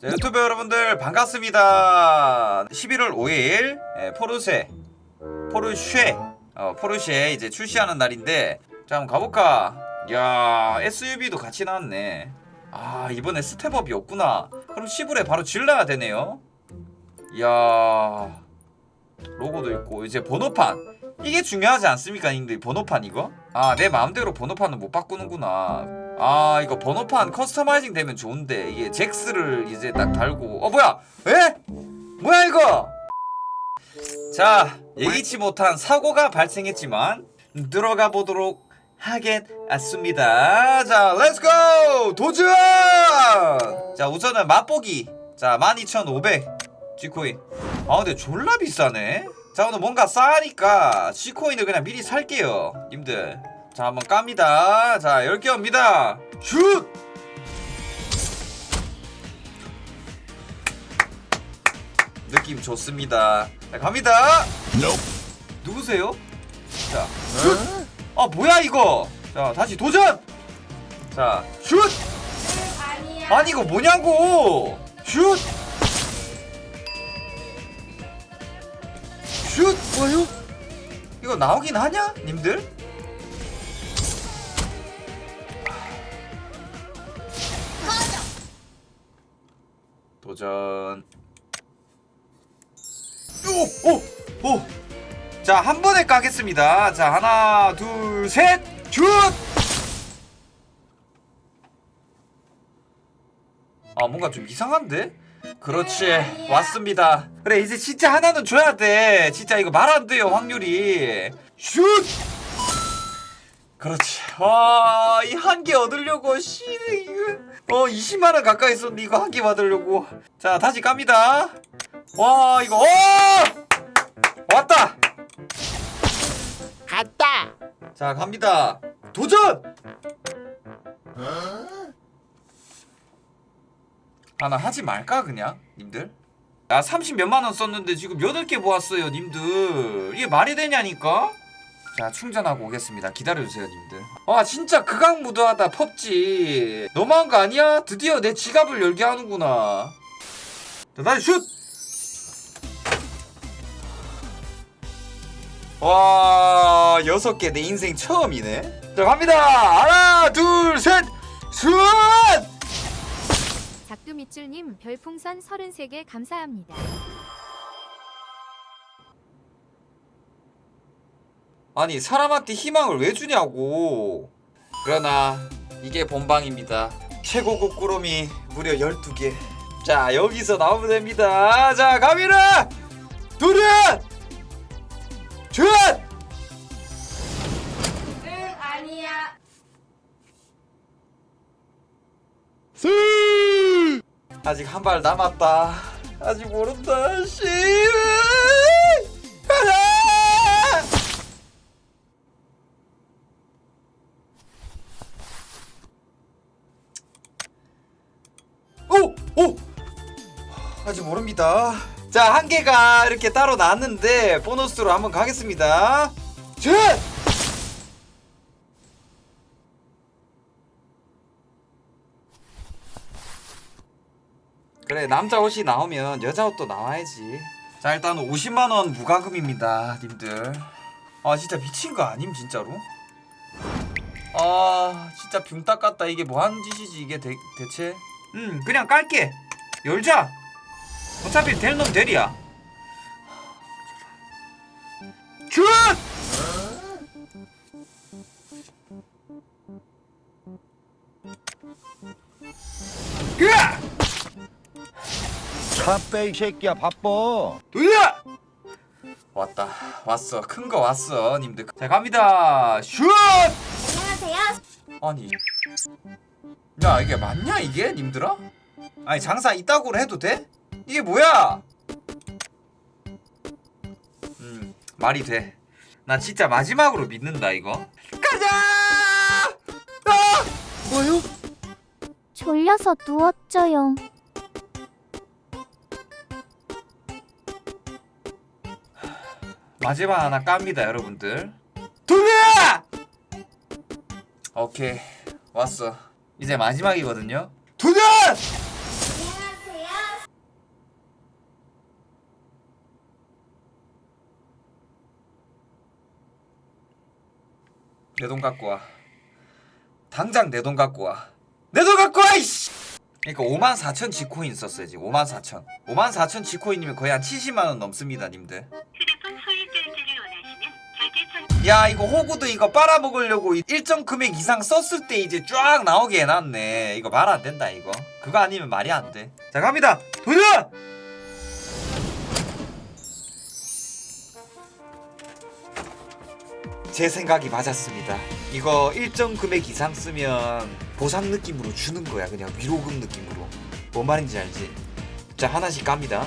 자, 유튜브 여러분들 반갑습니다. 11월 5일 예, 포르쉐 포르쉐 어, 포르쉐 이제 출시하는 날인데 자 한번 가볼까? 야 SUV도 같이 나왔네. 아 이번에 스텝업이 없구나. 그럼 시불에 바로 질러야 되네요. 이야 로고도 있고 이제 번호판 이게 중요하지 않습니까, 님들 번호판 이거? 아 내 마음대로 번호판은 못 바꾸는구나. 아 이거 번호판 커스터마이징 되면 좋은데 이게 잭스를 이제 딱 달고 어 뭐야? 에? 뭐야 이거? 자 예기치 못한 사고가 발생했지만 들어가 보도록 하겠습니다. 자 렛츠고 도전! 자 우선은 맛보기 자 12,500 G코인 아 근데 졸라 비싸네 자 오늘 뭔가 싸니까 G코인을 그냥 미리 살게요 님들 자 한번 깝니다 자 10개 옵니다 슛 느낌 좋습니다 자 갑니다 누구세요? 자 슛! 아 뭐야 이거 자 다시 도전 자 슛! 아니 이거 뭐냐고 슛! 슛! 뭐요? 이거 나오긴 하냐? 님들? 도전 오! 오! 오! 자, 한 번에 까겠습니다. 자, 하나, 둘, 셋! 슛! 아, 뭔가 좀 이상한데? 그렇지, 왔습니다. 그래, 이제 진짜 하나는 줘야 돼. 진짜 이거 말 안 돼요, 확률이. 슛! 그렇지. 와, 이 한 개 얻으려고, 씨, 이거. 어, 20만원 가까이 썼는데 이거 한 개 받으려고. 자, 다시 깝니다. 와, 이거, 어! 왔다! 갔다. 자 갑니다 도전! 아 나 하지 말까 그냥 님들 야30 몇만원 썼는데 지금 8개 모았어요 님들 이게 말이 되냐니까 자 충전하고 오겠습니다 기다려주세요 님들 와 진짜 극악무도하다 펍지 너무한 거 아니야? 드디어 내 지갑을 열게 하는구나 자 다시 슛! 와 여섯 개 내 인생 처음이네. 자 갑니다. 하나 둘 셋. 슛! 작두미줄님 별풍선 33개 감사합니다. 아니 사람한테 희망을 왜 주냐고. 그러나 이게 본방입니다. 최고급 꾸러미 무려 12개. 자 여기서 나오면 됩니다. 자 갑니다. 둘은 슛! 응 아니야 아직 한 발 남았다. 아직 모른다. 씨. 가 오! 오! 아직 모릅니다. 자, 한 개가 이렇게 따로 나왔는데 보너스로 한번 가겠습니다. 셋! 그래 남자 옷이 나오면 여자 옷도 나와야지 자 일단 50만 원 무과금입니다 님들 아 진짜 미친 거 아님 진짜로 아 진짜 붕 닦았다 이게 뭐 하는 짓이지 이게 대, 대체 음 그냥 깔게 열자 어차피 될놈 되리야 슛! 으아! 바빠 이 새끼야 바빠. 돌려! 왔다 왔어 큰 거 왔어 님들 자 갑니다 슛! 안녕하세요 아니 야 이게 맞냐 이게 님들아? 아니 장사 이따구로 해도 돼? 이게 뭐야? 음 말이 돼 나 진짜 마지막으로 믿는다 이거 가자! 아! 뭐요? 졸려서 누웠죠요. 마지막 하나 깝니다 여러분들 돌려! 오케이 왔어 이제 마지막이거든요. 두 년! 내 돈 갖고 와. 당장 내 돈 갖고 와. 내 돈 갖고 와 이씨. 그니까, 5만 4천 지코인 썼어요 지금 5만 4천. 5만 4천 지코인이면 거의 한 70만 원 넘습니다 님들. 야 이거 호구도 이거 빨아먹으려고 일정 금액 이상 썼을 때 이제 쫙 나오게 해놨네. 이거 말 안 된다 이거. 그거 아니면 말이 안돼자 갑니다. 도전 제 생각이 맞았습니다. 이거 일정 금액 이상 쓰면 보상 느낌으로 주는 거야 그냥 위로금 느낌으로. 뭔 말인지 알지? 자 하나씩 갑니다.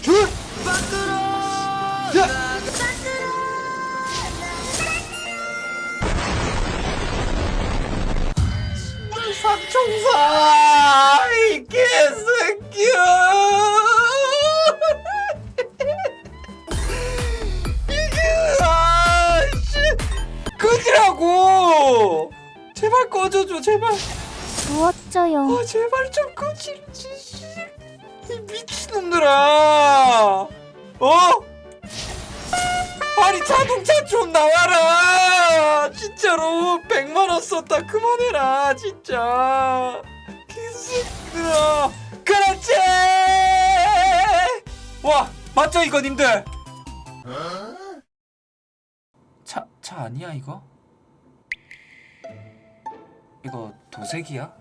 줄! 야! 삼총사 이 개새끼야 이게 아씨 끄지라고 제발 꺼져줘 제발 누웠죠요. 아 제발 좀 꺼지지 씨. 이 미친놈들아 어? 아니 자동차 좀 나와라. 진짜로 100만원 썼다. 그만해라 진짜. 개새끼들아. 그렇지! 와 맞죠 이거 님들? 차, 차 아니야 이거? 이거 도색이야?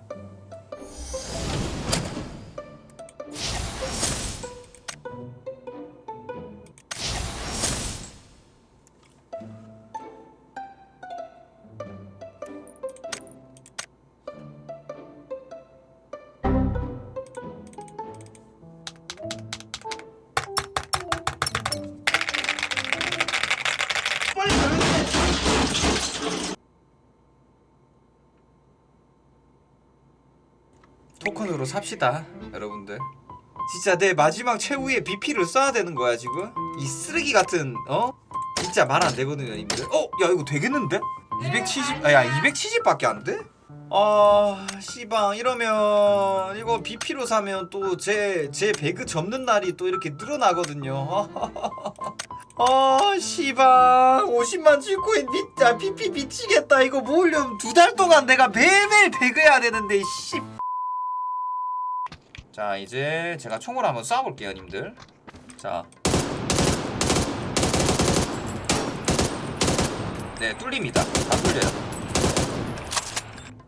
토큰으로 삽시다 여러분들. 진짜 내 마지막 최후의 BP를 써야 되는 거야 지금? 이 쓰레기 같은 어? 진짜 말 안 되거든요 님들. 어 야 이거 되겠는데? 270 아야 270밖에 안 돼? 아 씨방 이러면 이거 BP로 사면 또 제제 배그 접는 날이 또 이렇게 늘어나거든요. 아 씨방 50만 줄코인 진짜 BP 미치겠다. 이거 모으려면 두 달 동안 내가 매일매일 배그해야 되는데 씨 자 이제 제가 총으로 한번 쏴볼게요 님들 자 네, 뚫립니다. 다 뚫려요.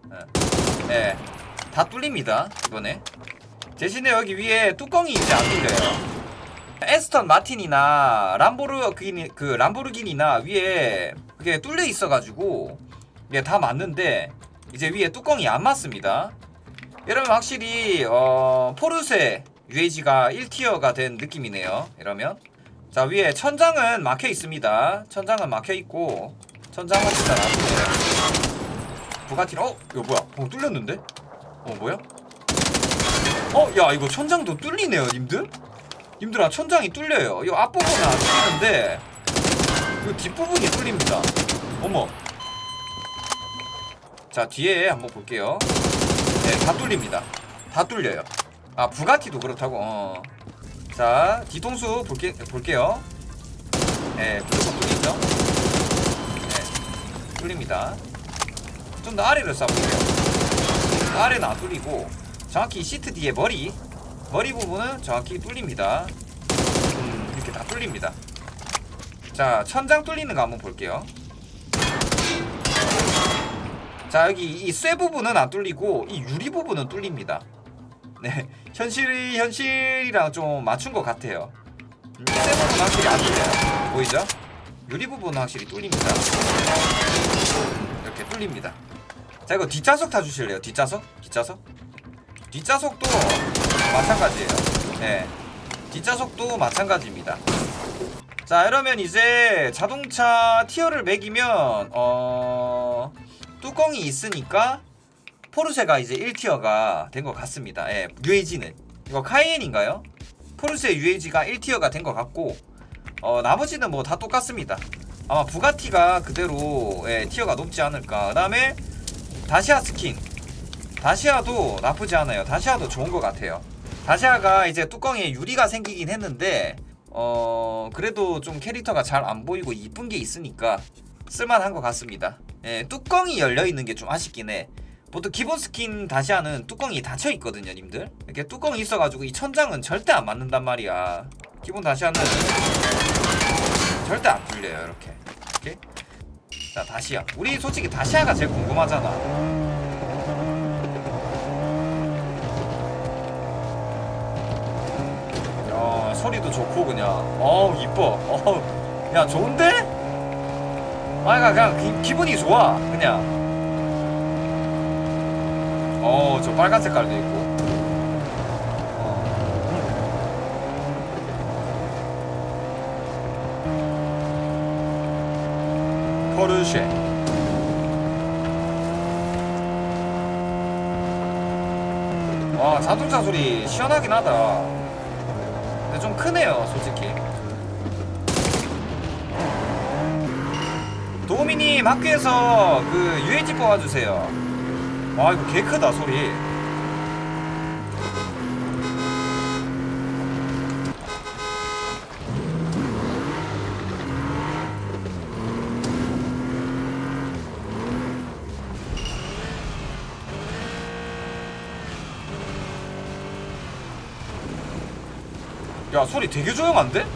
네. 네, 다 뚫립니다. 이번에. 대신에 여기 위에 뚜껑이 이제 안 뚫려요. 에스턴 마틴이나 람보르기니 그 람보르기니나 위에 그게 뚫려 있어가지고 이게 다 맞는데 이제 위에 뚜껑이 안 맞습니다. 이러면 확실히 어, 포르쉐 UAG가 1티어가 된 느낌이네요. 이러면 자 위에 천장은 막혀 있습니다. 천장은 막혀 있고 천장은 진짜 나쁘네요. 부가티는 어 이거 뭐야? 어 뚫렸는데? 어 뭐야? 어 야 이거 천장도 뚫리네요, 님들. 님들아 천장이 뚫려요. 이 앞부분은 안 뚫리는데 이 뒷부분이 뚫립니다. 어머. 자 뒤에 한번 볼게요. 네, 다 뚫립니다. 다 뚫려요. 아, 부가티도 그렇다고. 어. 자, 뒤통수 볼게, 볼게요. 네, 무조건 뚫리죠? 네, 뚫립니다. 좀 더 아래를 쏴볼게요. 아래는 안 뚫리고, 정확히 시트 뒤에 머리, 머리 부분은 정확히 뚫립니다. 음, 이렇게 다 뚫립니다. 자, 천장 뚫리는 거 한번 볼게요. 자 여기 이 쇠 부분은 안 뚫리고 이 유리 부분은 뚫립니다. 네 현실이 현실이랑 좀 맞춘 것 같아요. 음, 쇠 부분 확실히 안 뚫려요. 보이죠? 유리 부분은 확실히 뚫립니다. 이렇게 뚫립니다. 자 이거 뒷좌석 타주실래요? 뒷좌석? 뒷좌석? 뒷좌석도 마찬가지예요. 네 뒷좌석도 마찬가지입니다. 자 이러면 이제 자동차 티어를 매기면 어 뚜껑이 있으니까 포르쉐가 이제 1티어가 된 것 같습니다. 예, UAG는 이거 카이엔인가요? 포르쉐 UAG가 1티어가 된 것 같고 어 나머지는 뭐 다 똑같습니다. 아마 부가티가 그대로 예, 티어가 높지 않을까. 그다음에 다시아 스킨 다시아도 나쁘지 않아요. 다시아도 좋은 것 같아요. 다시아가 이제 뚜껑에 유리가 생기긴 했는데 어 그래도 좀 캐릭터가 잘 안 보이고 이쁜 게 있으니까 쓸만한 것 같습니다. 예, 뚜껑이 열려 있는 게 좀 아쉽긴 해. 보통 기본 스킨 다시아는 뚜껑이 닫혀 있거든요, 님들. 이렇게 뚜껑이 있어가지고 이 천장은 절대 안 맞는단 말이야. 기본 다시아는 절대 안 뚫려요, 이렇게. 이렇게. 자, 다시아. 우리 솔직히 다시아가 제일 궁금하잖아. 야, 소리도 좋고 그냥. 어우, 이뻐. 어우, 야, 좋은데? 아, 그냥, 그냥 기, 기분이 좋아. 그냥. 어, 저 빨간 색깔도 있고. 어. 포르쉐. 와, 자동차 소리 시원하긴 하다. 근데 좀 크네요, 솔직히. 도우미님 학교에서 그 UAG 뽑아주세요. 와 이거 개 크다 소리. 야 소리 되게 조용한데?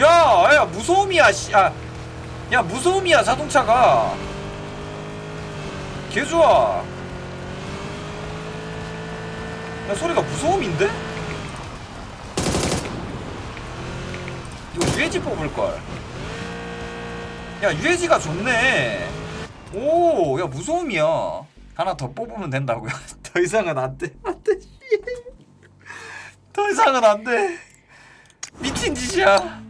야, 야 무소음이야, 씨. 아, 야 무소음이야 자동차가. 개 좋아. 야 소리가 무소음인데? 이거 UAG 뽑을 걸. 야 UAG가 좋네. 오, 야 무소음이야. 하나 더 뽑으면 된다고요. 더 이상은 안 돼. 안 돼. 더 이상은 안 돼. 미친 짓이야.